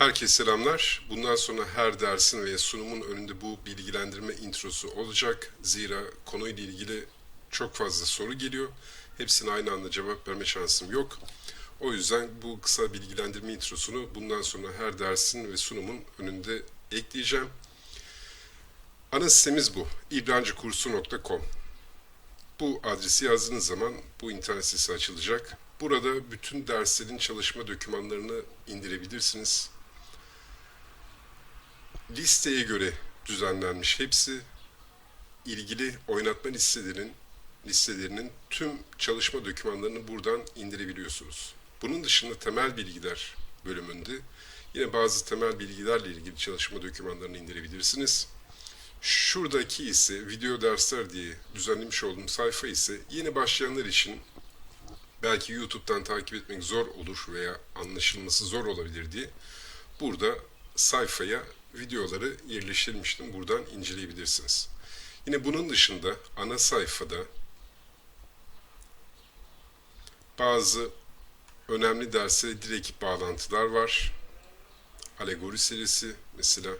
Herkese selamlar. Bundan sonra her dersin ve sunumun önünde bu bilgilendirme introsu olacak. Zira konuyla ilgili çok fazla soru geliyor. Hepsine aynı anda cevap verme şansım yok. O yüzden bu kısa bilgilendirme introsunu bundan sonra her dersin ve sunumun önünde ekleyeceğim. Ana sitemiz bu. ibrancikursu.com Bu adresi yazdığınız zaman bu internet sitesi açılacak. Burada bütün derslerin çalışma dokümanlarını indirebilirsiniz. Listeye göre düzenlenmiş hepsi ilgili oynatma listelerinin listelerinin tüm çalışma dokümanlarını buradan indirebiliyorsunuz. Bunun dışında temel bilgiler bölümünde yine bazı temel bilgilerle ilgili çalışma dokümanlarını indirebilirsiniz. Şuradaki ise video dersler diye düzenlemiş olduğum sayfa ise yeni başlayanlar için belki YouTube'dan takip etmek zor olur veya anlaşılması zor olabilir diye burada sayfaya videoları yerleştirmiştim. Buradan inceleyebilirsiniz. Yine bunun dışında ana sayfada bazı önemli derslere direkt bağlantılar var. Alegori serisi mesela.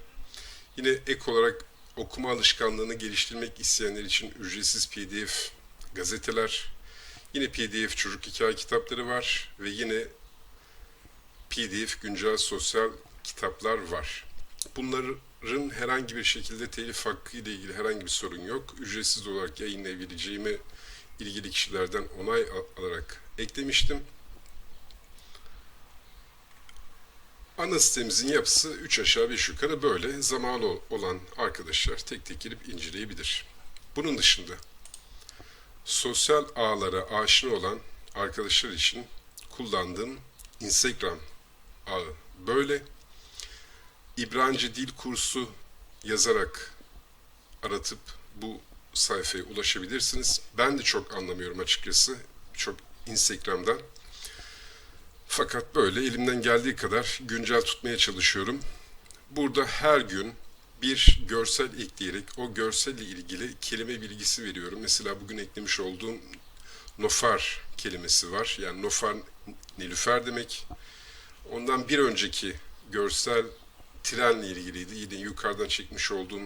Yine ek olarak okuma alışkanlığını geliştirmek isteyenler için ücretsiz PDF gazeteler, yine PDF çocuk hikaye kitapları var ve yine PDF güncel sosyal kitaplar var. Bunların herhangi bir şekilde telif hakkı ile ilgili herhangi bir sorun yok. Ücretsiz olarak yayınlayabileceğimi ilgili kişilerden onay alarak eklemiştim. Ana sitemizin yapısı 3 aşağı 5 yukarı böyle. Zamanı olan arkadaşlar tek tek girip inceleyebilir. Bunun dışında sosyal ağlara aşina olan arkadaşlar için kullandığım Instagram ağı böyle. İbranice dil kursu yazarak aratıp bu sayfaya ulaşabilirsiniz. Ben de çok anlamıyorum açıkçası. Çok Instagram'dan. Fakat böyle elimden geldiği kadar güncel tutmaya çalışıyorum. Burada her gün bir görsel ekleyerek o görselle ilgili kelime bilgisi veriyorum. Mesela bugün eklemiş olduğum nofar kelimesi var. Yani nofar nilüfer demek. Ondan bir önceki görsel trenle ilgiliydi. Yine yukarıdan çekmiş olduğum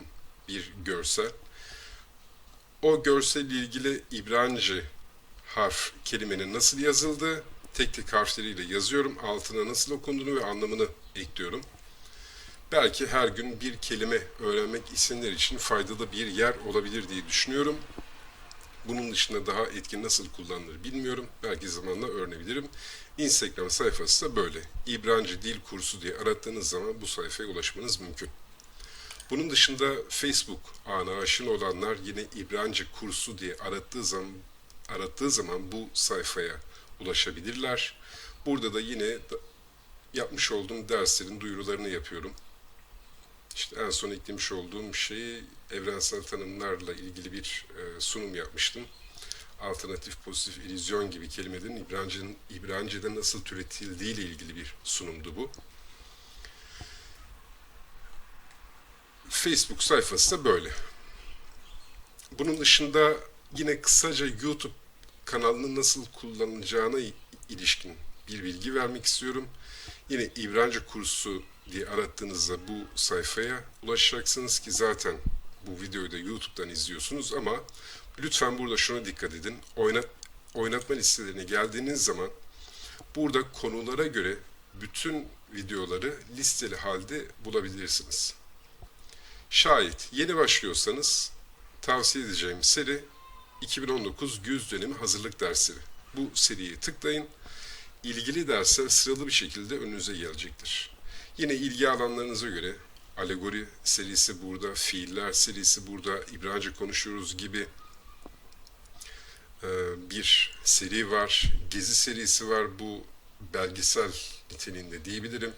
bir görsel. O görselle ilgili İbranice harf kelimenin nasıl yazıldığı, tek tek harfleriyle yazıyorum. Altına nasıl okunduğunu ve anlamını ekliyorum. Belki her gün bir kelime öğrenmek isteyenler için faydalı bir yer olabilir diye düşünüyorum. Bunun dışında daha etkin nasıl kullanılır bilmiyorum. Belki zamanla öğrenebilirim. Instagram sayfası da böyle. İbranice dil kursu diye arattığınız zaman bu sayfaya ulaşmanız mümkün. Bunun dışında Facebook ağına aşina olanlar yine İbranice kursu diye arattığı zaman arattığı zaman bu sayfaya ulaşabilirler. Burada da yine yapmış olduğum derslerin duyurularını yapıyorum. İşte en son eklemiş olduğum şeyi evrensel tanımlarla ilgili bir e, sunum yapmıştım. Alternatif, pozitif, illüzyon gibi kelimelerin İbranice'den, İbranice'de nasıl türetildiği ile ilgili bir sunumdu bu. Facebook sayfası da böyle. Bunun dışında yine kısaca YouTube kanalını nasıl kullanılacağına ilişkin bir bilgi vermek istiyorum. Yine İbranice kursu diye arattığınızda bu sayfaya ulaşacaksınız ki zaten bu videoyu da YouTube'dan izliyorsunuz ama lütfen burada şuna dikkat edin. Oynat, oynatma listelerine geldiğiniz zaman burada konulara göre bütün videoları listeli halde bulabilirsiniz. Şayet yeni başlıyorsanız tavsiye edeceğim seri 2019 güz dönemi hazırlık dersleri. Bu seriye tıklayın. İlgili dersler sıralı bir şekilde önünüze gelecektir. Yine ilgi alanlarınıza göre alegori serisi burada, fiiller serisi burada, İbranice konuşuyoruz gibi bir seri var. Gezi serisi var. Bu belgesel niteliğinde diyebilirim.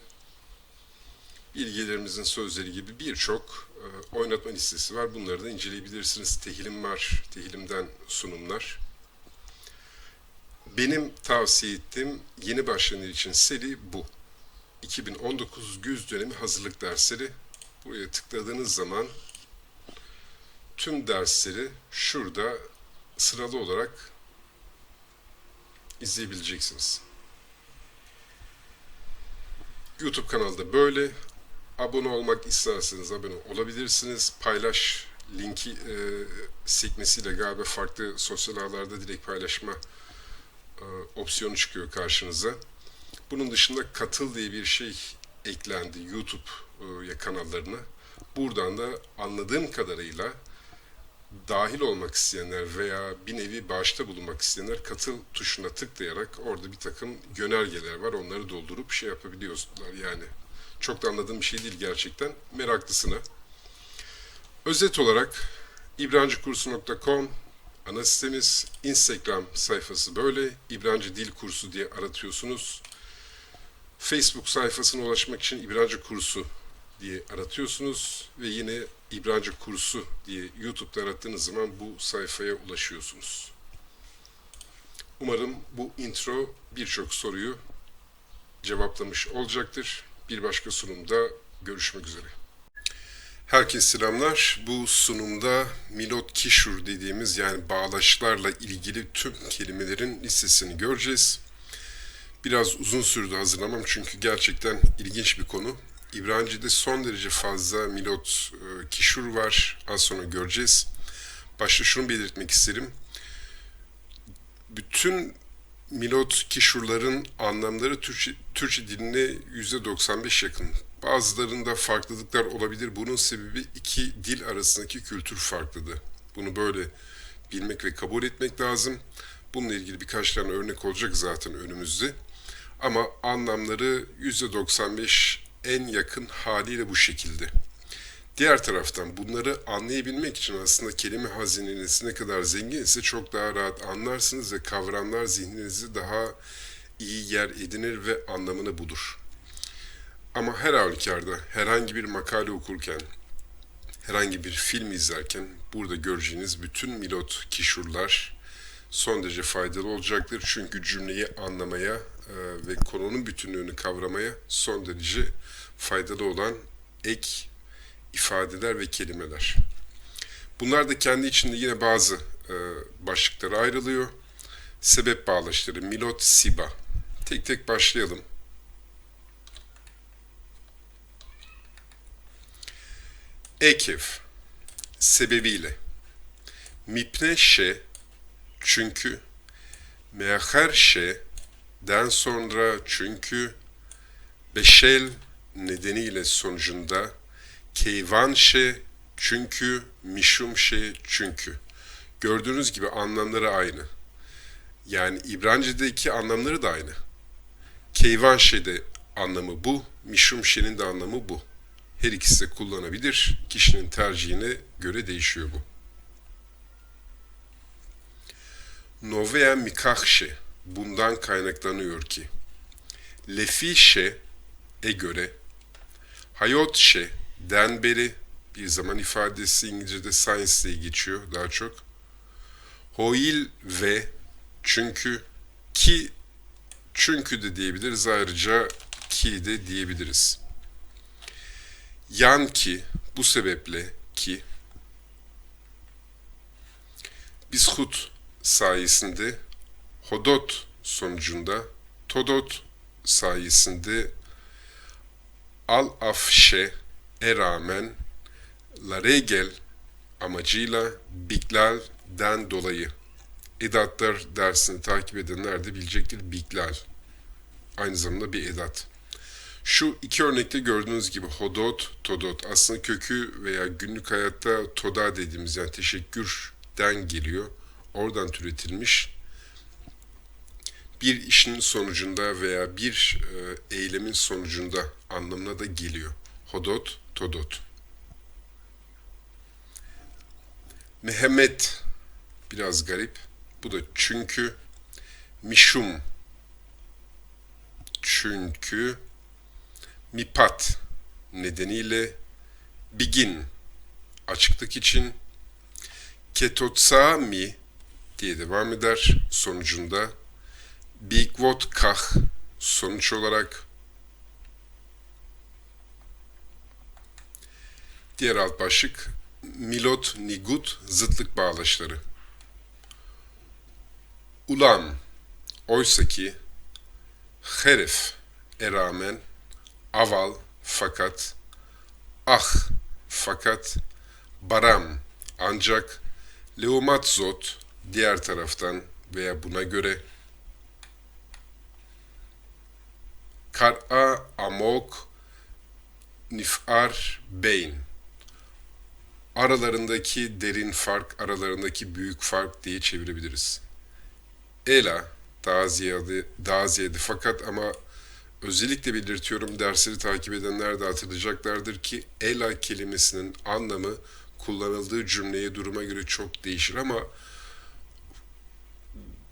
Bilgilerimizin sözleri gibi birçok oynatma listesi var. Bunları da inceleyebilirsiniz. Tehilim var. Tehilimden sunumlar. Benim tavsiye ettiğim yeni başlayanlar için seri bu. 2019 güz dönemi hazırlık dersleri. Buraya tıkladığınız zaman tüm dersleri şurada sıralı olarak izleyebileceksiniz. YouTube kanalda böyle. Abone olmak isterseniz abone olabilirsiniz. Paylaş linki e, sekmesiyle galiba farklı sosyal ağlarda direkt paylaşma e, opsiyonu çıkıyor karşınıza. Bunun dışında katıl diye bir şey eklendi YouTube e, kanallarına. Buradan da anladığım kadarıyla dahil olmak isteyenler veya bir nevi bağışta bulunmak isteyenler katıl tuşuna tıklayarak orada bir takım yönergeler var. Onları doldurup şey yapabiliyorlar yani. Çok da anladığım bir şey değil gerçekten. Meraklısına. Özet olarak ibrancikursu.com ana sitemiz. Instagram sayfası böyle. İbrancı Dil Kursu diye aratıyorsunuz. Facebook sayfasına ulaşmak için İbrancı Kursu diye aratıyorsunuz ve yine İbrancı Kursu diye YouTube'da arattığınız zaman bu sayfaya ulaşıyorsunuz. Umarım bu intro birçok soruyu cevaplamış olacaktır. Bir başka sunumda görüşmek üzere. Herkese selamlar. Bu sunumda Milot Kişur dediğimiz yani bağlaçlarla ilgili tüm kelimelerin listesini göreceğiz. Biraz uzun sürdü hazırlamam çünkü gerçekten ilginç bir konu. İbrancı'da son derece fazla Milot e, Kişur var. Az sonra göreceğiz. Başta şunu belirtmek isterim. Bütün Milot Kişurların anlamları Türkçe, Türkçe diline %95 yakın. Bazılarında farklılıklar olabilir. Bunun sebebi iki dil arasındaki kültür farklılığı. Bunu böyle bilmek ve kabul etmek lazım. Bununla ilgili birkaç tane örnek olacak zaten önümüzde. Ama anlamları %95 en yakın haliyle bu şekilde. Diğer taraftan bunları anlayabilmek için aslında kelime hazineniz ne kadar zengin ise çok daha rahat anlarsınız ve kavramlar zihninizi daha iyi yer edinir ve anlamını bulur. Ama her halükarda herhangi bir makale okurken, herhangi bir film izlerken burada göreceğiniz bütün milot kişurlar son derece faydalı olacaktır. Çünkü cümleyi anlamaya ve konunun bütünlüğünü kavramaya son derece faydalı olan ek ifadeler ve kelimeler. Bunlar da kendi içinde yine bazı e, başlıklara ayrılıyor. Sebep bağlaçları, milot, siba. Tek tek başlayalım. Ekev, sebebiyle. Mipne şe, çünkü. Meher şe, den sonra çünkü. Beşel, nedeniyle sonucunda. Keyvan şe, çünkü. Mişum şe, çünkü. Gördüğünüz gibi anlamları aynı. Yani İbrancı'daki anlamları da aynı. Keyvan şe'de anlamı bu, mişum şe'nin de anlamı bu. Her ikisi de kullanabilir. Kişinin tercihine göre değişiyor bu. Novea mikahşe bundan kaynaklanıyor ki. Lefişe e göre. Hayotşe den beri bir zaman ifadesi İngilizce'de science diye geçiyor daha çok. Hoil ve çünkü ki çünkü de diyebiliriz ayrıca ki de diyebiliriz. Yan ki bu sebeple ki Bishut sayesinde Hodot sonucunda Todot sayesinde Al afşe e rağmen La regel amacıyla Biklal'den dolayı edatlar dersini takip edenler de bilecektir Biklal. Aynı zamanda bir edat. Şu iki örnekte gördüğünüz gibi hodot, todot aslında kökü veya günlük hayatta toda dediğimiz yani teşekkürden geliyor. Oradan türetilmiş bir işin sonucunda veya bir e, eylemin sonucunda anlamına da geliyor. Hodot, todot. Mehmet biraz garip. Bu da çünkü mişum çünkü mipat nedeniyle begin açıklık için ketotsami diye devam eder sonucunda bigvot kah sonuç olarak. Diğer alt başlık milot nigut zıtlık bağlaçları. Ulan oysa ki herif e rağmen aval, fakat, ah, fakat, baram, ancak, leumat zot, diğer taraftan veya buna göre, kar'a, amok, nif'ar, beyn. Aralarındaki derin fark, aralarındaki büyük fark diye çevirebiliriz. Ela, daha ziyade, daha ziyade fakat ama özellikle belirtiyorum dersleri takip edenler de hatırlayacaklardır ki ela kelimesinin anlamı kullanıldığı cümleye duruma göre çok değişir ama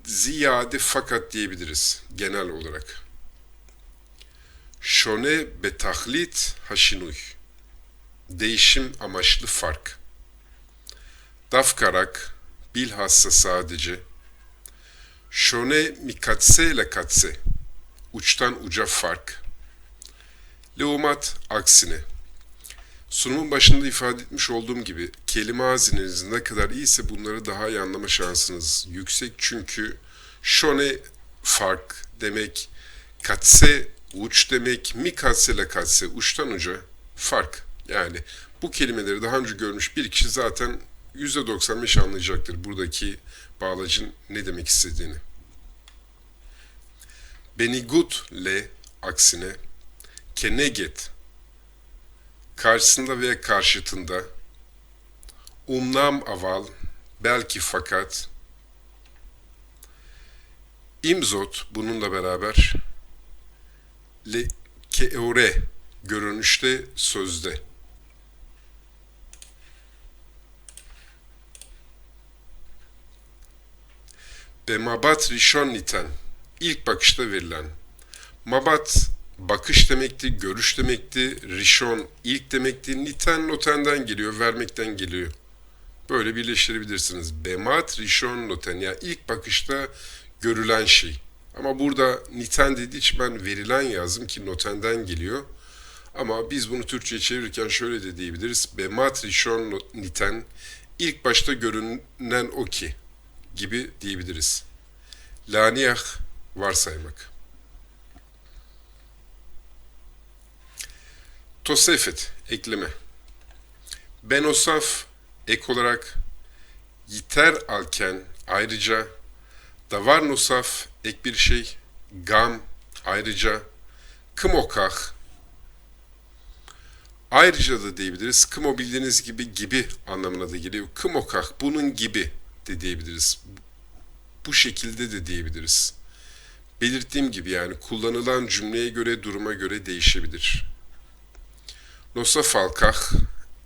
ziyade fakat diyebiliriz genel olarak. Şone betahlit haşinuy. Değişim amaçlı fark. Dafkarak bilhassa sadece Şone mikatse ile katse. Uçtan uca fark. Leumat aksine. Sunumun başında ifade etmiş olduğum gibi kelime hazineniz ne kadar iyiyse bunları daha iyi anlama şansınız yüksek. Çünkü şone fark demek, katse uç demek, mi katse uçtan uca fark. Yani bu kelimeleri daha önce görmüş bir kişi zaten %95 anlayacaktır buradaki bağlacın ne demek istediğini. Benigut le aksine keneget karşısında veya karşıtında umnam aval belki fakat imzot bununla beraber le keore görünüşte sözde Bemabat rişon niten ilk bakışta verilen. Mabat bakış demekti, görüş demekti, rişon ilk demekti, niten notenden geliyor, vermekten geliyor. Böyle birleştirebilirsiniz. Bemat, rişon, noten. Yani ilk bakışta görülen şey. Ama burada niten dediği için ben verilen yazdım ki notenden geliyor. Ama biz bunu Türkçe'ye çevirirken şöyle de diyebiliriz. Bemat, rişon, niten. ilk başta görünen o ki gibi diyebiliriz. Laniyah varsaymak. Tosefet, ekleme. Benosaf, ek olarak, yiter alken, ayrıca, davar nosaf, ek bir şey, gam, ayrıca, kımokah, ayrıca da diyebiliriz. Kımo bildiğiniz gibi gibi anlamına da geliyor. Kımokah, bunun gibi de diyebiliriz. Bu şekilde de diyebiliriz belirttiğim gibi yani kullanılan cümleye göre duruma göre değişebilir. Nosa falkah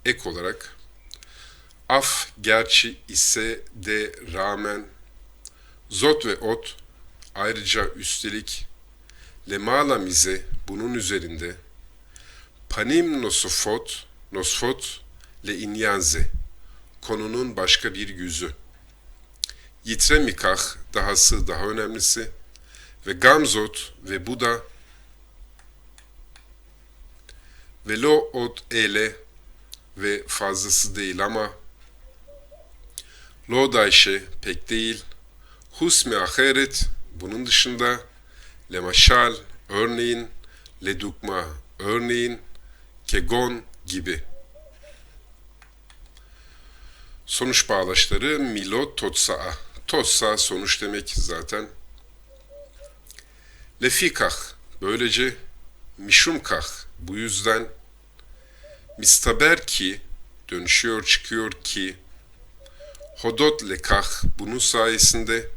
ek olarak af gerçi ise de rağmen zot ve ot ayrıca üstelik lemala mize bunun üzerinde panim nosofot nosfot le inyanze konunun başka bir yüzü. Yitre mikah dahası daha önemlisi ve Gamzot ve Buda ve Lo Ot Ele ve fazlası değil ama Lo Dayşe pek değil. Husme Aheret bunun dışında Lemaşal örneğin Ledukma örneğin Kegon gibi Sonuç bağlaçları Milo Totsa'a. Totsa sonuç demek zaten. Lefikah, böylece mişumkah, bu yüzden mistaber ki, dönüşüyor çıkıyor ki, hodot lekah, bunun sayesinde,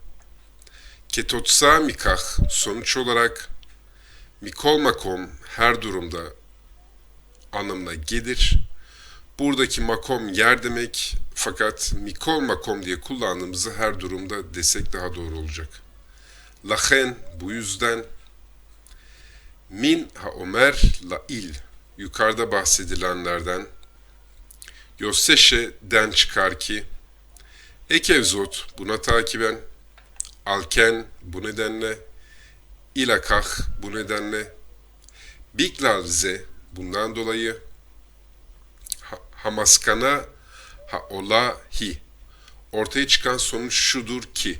ketotsa mikah, sonuç olarak, mikol makom, her durumda anlamına gelir. Buradaki makom yer demek fakat mikol makom diye kullandığımızda her durumda desek daha doğru olacak. Lachen bu yüzden min ha Ömer la il yukarıda bahsedilenlerden den çıkar ki Ekevzot buna takiben alken bu nedenle, ilakah bu nedenle, biklalze bundan dolayı, hamaskana haolahi ortaya çıkan sonuç şudur ki,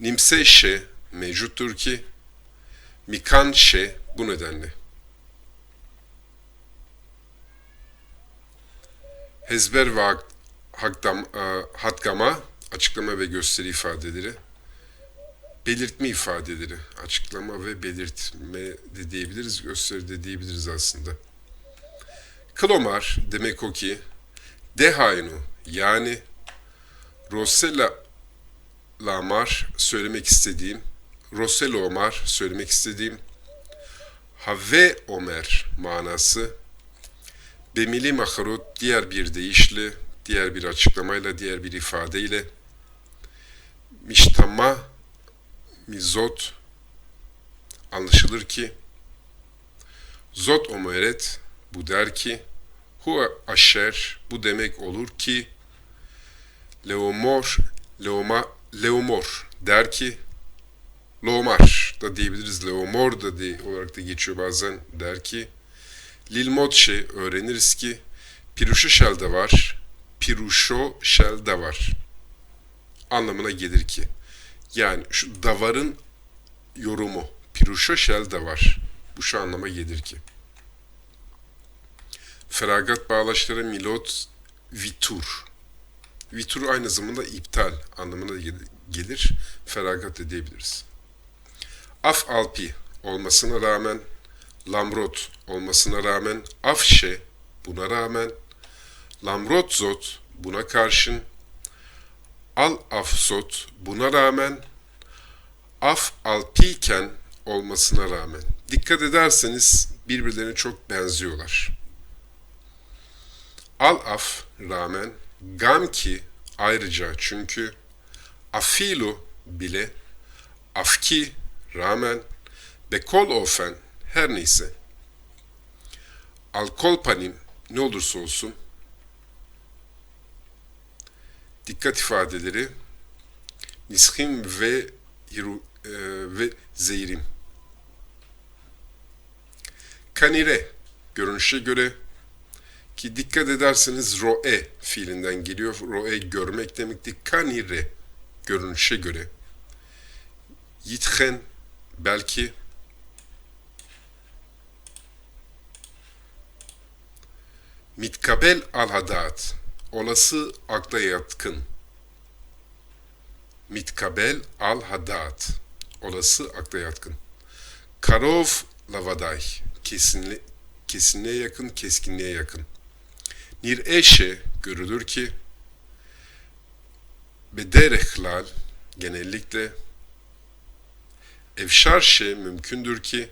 nimseşe mevcuttur ki, mikanşe bu nedenle. Hezber ve Hakdam, e, açıklama ve gösteri ifadeleri Belirtme ifadeleri, açıklama ve belirtme de diyebiliriz, gösteri de diyebiliriz aslında. Klomar demek o ki, dehaynu yani Rosella Lamar söylemek istediğim, Rosella Omar söylemek istediğim, Have Omer manası, Bemili Maharut diğer bir deyişle, diğer bir açıklamayla, diğer bir ifadeyle, Miştama Mizot anlaşılır ki, Zot Omeret bu der ki, Hu aşer bu demek olur ki, Leomor, Leoma, Leomor der ki, Lomar da diyebiliriz, Leomor da diye, olarak da geçiyor bazen der ki, Lilmotşe öğreniriz ki, Piruşo şelde var, Piruşo şelde var anlamına gelir ki. Yani şu davarın yorumu, Piruşo şelde var. Bu şu anlama gelir ki. Feragat bağlaçları milot vitur. Vitur aynı zamanda iptal anlamına gelir. Feragat edebiliriz. Af alpi olmasına rağmen, lamrot olmasına rağmen, afşe buna rağmen, lamrot zot buna karşın, al afsot buna rağmen, af alpiyken olmasına rağmen. Dikkat ederseniz birbirlerine çok benziyorlar. Al af rağmen, gam ki ayrıca çünkü, afilu bile, afki rağmen, bekol ofen her neyse. Alkol panim ne olursa olsun, dikkat ifadeleri, nishim ve e, ve zeyrim. Kanire görünüşe göre ki dikkat ederseniz roe fiilinden geliyor. Roe görmek demekti. Kanire görünüşe göre. Yithen belki Mitkabel al hadat olası akla yatkın. Mitkabel al hadat olası akla yatkın. Karov lavaday kesinli, kesinliğe yakın, keskinliğe yakın. Nir eşe görülür ki bederehlal genellikle evşarşe mümkündür ki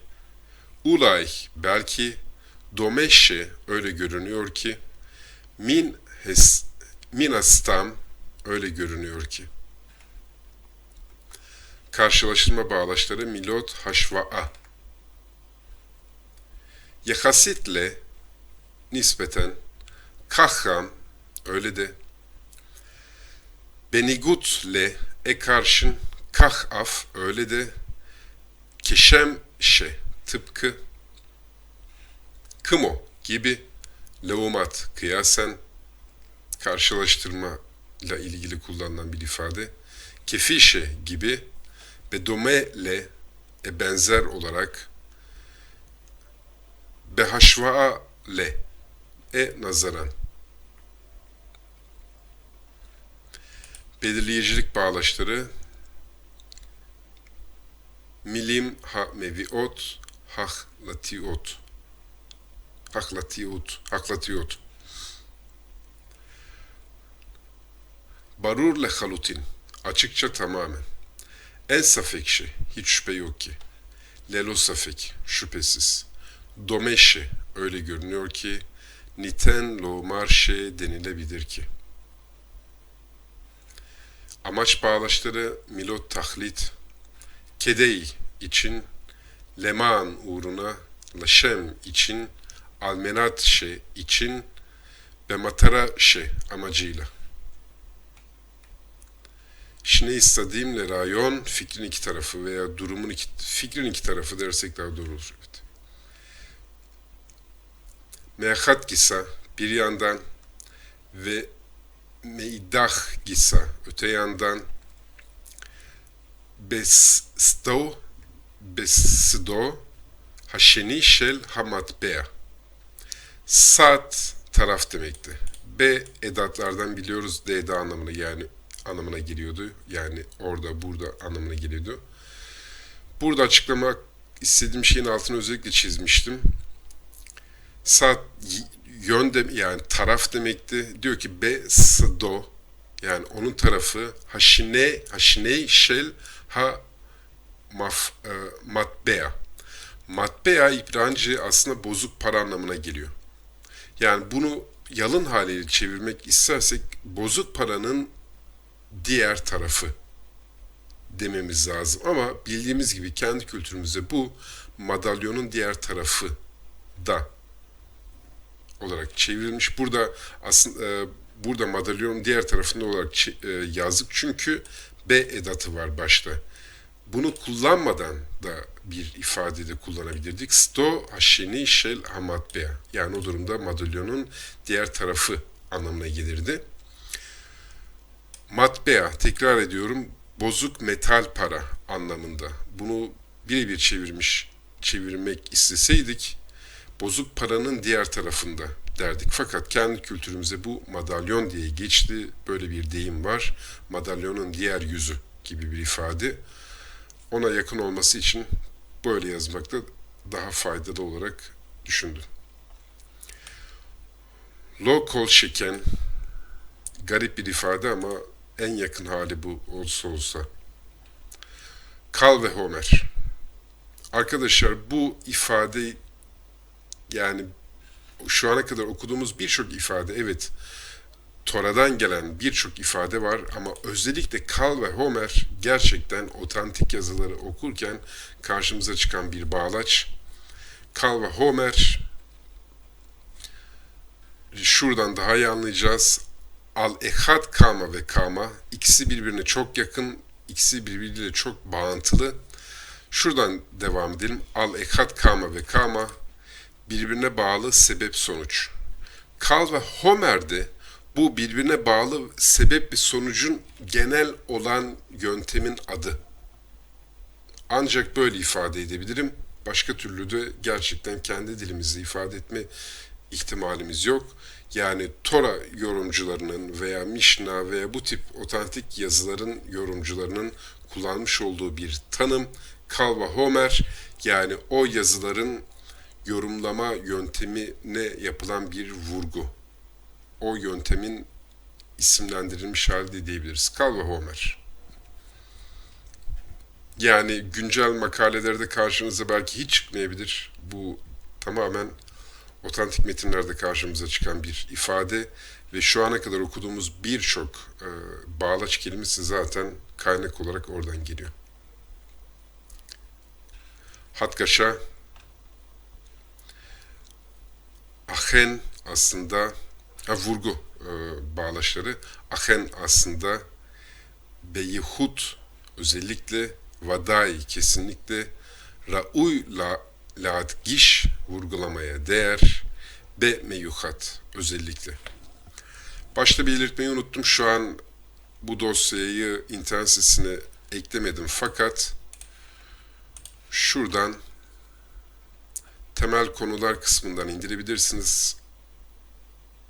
ulay belki domeşe öyle görünüyor ki min hes, minastam öyle görünüyor ki. Karşılaştırma bağlaçları milot haşva'a. Yahasitle nispeten kahham öyle de benigutle e karşın kahaf öyle de keşem şe tıpkı kımo gibi leumat kıyasen karşılaştırma ile ilgili kullanılan bir ifade. Kefişe gibi ve domele e benzer olarak behaşva le e nazaran belirleyicilik bağlaçları milim ha meviot haklatiot haklatiot haklatiot barur le halutin açıkça tamamen en safek şey hiç şüphe yok ki lelo safek şüphesiz domeşe öyle görünüyor ki niten lo marşe denilebilir ki. Amaç bağlaçları milot tahlit, kedey için, leman uğruna, laşem için, almenat şe için ve matara şe amacıyla. Şine istediğimle rayon fikrin iki tarafı veya durumun iki, fikrin iki tarafı dersek daha doğru olur. Evet. Mehat gisa bir yandan ve meidah gisa öte yandan besto besdo haşeni şel hamatbea sat taraf demekti. B edatlardan biliyoruz D'de anlamına yani anlamına geliyordu. Yani orada burada anlamına geliyordu. Burada açıklamak istediğim şeyin altını özellikle çizmiştim. Sağ yön de, yani taraf demekti. Diyor ki B s do yani onun tarafı haşine haşine şel ha maf, e, matbea. Matbea İbranice aslında bozuk para anlamına geliyor. Yani bunu yalın haliyle çevirmek istersek bozuk paranın diğer tarafı dememiz lazım. Ama bildiğimiz gibi kendi kültürümüzde bu madalyonun diğer tarafı da olarak çevrilmiş. Burada aslında e, burada madalyonun diğer tarafında olarak e, yazdık çünkü B edatı var başta. Bunu kullanmadan da bir ifadede kullanabilirdik. Sto haşeni şel hamatbea. Yani o durumda madalyonun diğer tarafı anlamına gelirdi. Matbea, tekrar ediyorum, bozuk metal para anlamında. Bunu birebir çevirmiş, çevirmek isteseydik, bozuk paranın diğer tarafında derdik. Fakat kendi kültürümüzde bu madalyon diye geçti. Böyle bir deyim var. Madalyonun diğer yüzü gibi bir ifade. Ona yakın olması için böyle yazmakta daha faydalı olarak düşündüm. Low şeken garip bir ifade ama en yakın hali bu olsa olsa. Kal ve Homer. Arkadaşlar bu ifade yani şu ana kadar okuduğumuz birçok ifade evet Tora'dan gelen birçok ifade var ama özellikle Kal ve Homer gerçekten otantik yazıları okurken karşımıza çıkan bir bağlaç. Kal ve Homer şuradan daha iyi anlayacağız. Al ehad kama ve kama ikisi birbirine çok yakın, ikisi birbiriyle çok bağıntılı. Şuradan devam edelim. Al ehad kama ve kama birbirine bağlı sebep sonuç. Kal ve Homer'de bu birbirine bağlı sebep ve sonucun genel olan yöntemin adı. Ancak böyle ifade edebilirim. Başka türlü de gerçekten kendi dilimizde ifade etme ihtimalimiz yok. Yani Tora yorumcularının veya Mishnah veya bu tip otantik yazıların yorumcularının kullanmış olduğu bir tanım Kalva Homer yani o yazıların yorumlama yöntemine yapılan bir vurgu. O yöntemin isimlendirilmiş hali de diyebiliriz. Kalva Homer. Yani güncel makalelerde karşınıza belki hiç çıkmayabilir. Bu tamamen otantik metinlerde karşımıza çıkan bir ifade ve şu ana kadar okuduğumuz birçok e, bağlaç kelimesi zaten kaynak olarak oradan geliyor. Hatkaşa ahen aslında ha, vurgu e, bağlaçları ahen aslında beyhut özellikle vadai kesinlikle ra'uy la ladgiş vurgulamaya değer be meyuhat özellikle. Başta belirtmeyi unuttum. Şu an bu dosyayı internet sitesine eklemedim fakat şuradan temel konular kısmından indirebilirsiniz.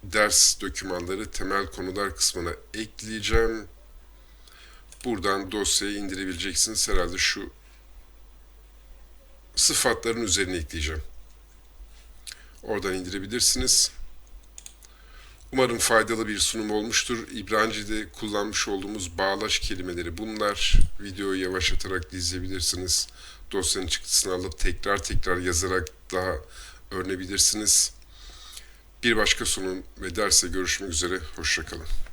Ders dokümanları temel konular kısmına ekleyeceğim. Buradan dosyayı indirebileceksiniz. Herhalde şu sıfatların üzerine ekleyeceğim. Oradan indirebilirsiniz. Umarım faydalı bir sunum olmuştur. İbranice'de kullanmış olduğumuz bağlaç kelimeleri bunlar. Videoyu yavaşlatarak izleyebilirsiniz. Dosyanın çıktısını alıp tekrar tekrar yazarak daha öğrenebilirsiniz. Bir başka sunum ve derse görüşmek üzere. Hoşçakalın.